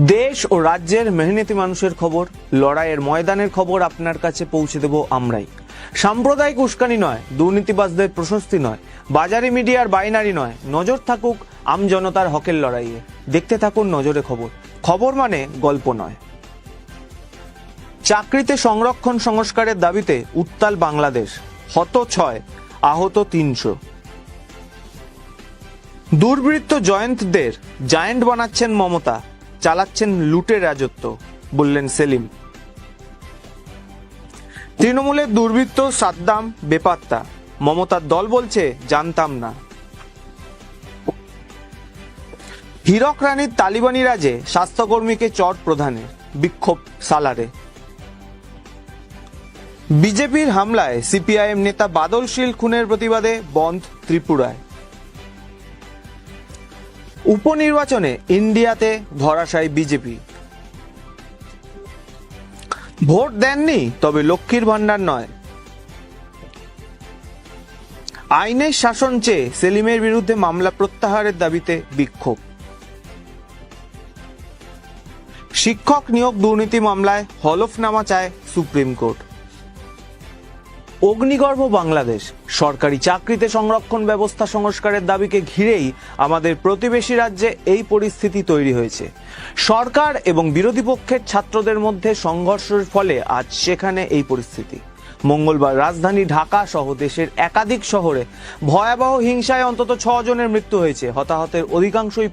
দেশ ও রাজ্যের মেহনতি মানুষের খবর, লড়াইয়ের ময়দানের খবর আপনার কাছে পৌঁছে দেব আমরাই। সাম্প্রদায়িক উস্কানি নয়, দুর্নীতিবাজদের প্রশস্তি নয়, বাজারি মিডিয়ার বাইনারি নয়, নজর থাকুক আমজনতার হকের লড়াইয়ে। দেখতে থাকুন নজরে খবর খবর মানে গল্প নয়। চাকরিতে সংরক্ষণ সংস্কারের দাবিতে উত্তাল বাংলাদেশ, হত ছয়, আহত তিনশো। দুর্বৃত্ত জয়ন্তদের, জায়েন্ট বানাচ্ছেন মমতা চালাচ্ছেন লুটের রাজত্ব, বললেন সেলিম। তৃণমূলের দুর্বৃত্ত সাদ্দাম বেপাত্তা, মমতার দল বলছে, জানতাম না। হীরক রানীর তালিবানি রাজে স্বাস্থ্যকর্মীকে চট প্রধানে, বিক্ষোভ সালারে। বিজেপির হামলায় সিপিআইএম নেতা বাদল শীল খুনের প্রতিবাদে বন্ধ ত্রিপুরায়। উপনির্বাচনে ইন্ডিয়াতে ধরাশায়ী বিজেপি। ভোট দেননি, তবে লক্ষ্মীর ভান্ডার নয়। আইনের শাসন চেয়ে সেলিমের বিরুদ্ধে মামলা প্রত্যাহারের দাবিতে বিক্ষোভ। শিক্ষক নিয়োগ দুর্নীতি মামলায় হলফনামা চায় সুপ্রিম কোর্ট। অগ্নিগর্ভ বাংলাদেশ। সরকারি চাকরিতে সংরক্ষণ ব্যবস্থা সংস্কারের দাবিকে ঘিরেই আমাদের প্রতিবেশী রাজ্যে এই পরিস্থিতি তৈরি হয়েছে। সরকার এবং বিরোধী পক্ষের ছাত্রদের মধ্যে সংঘর্ষের ফলে আজ সেখানে এই পরিস্থিতি। মঙ্গলবার রাজধানী ঢাকা সহ দেশের একাধিক শহরে ভয়াবহ হিংসায় অন্তত ছ জনের মৃত্যু হয়েছে। হতাহতের অধিকাংশই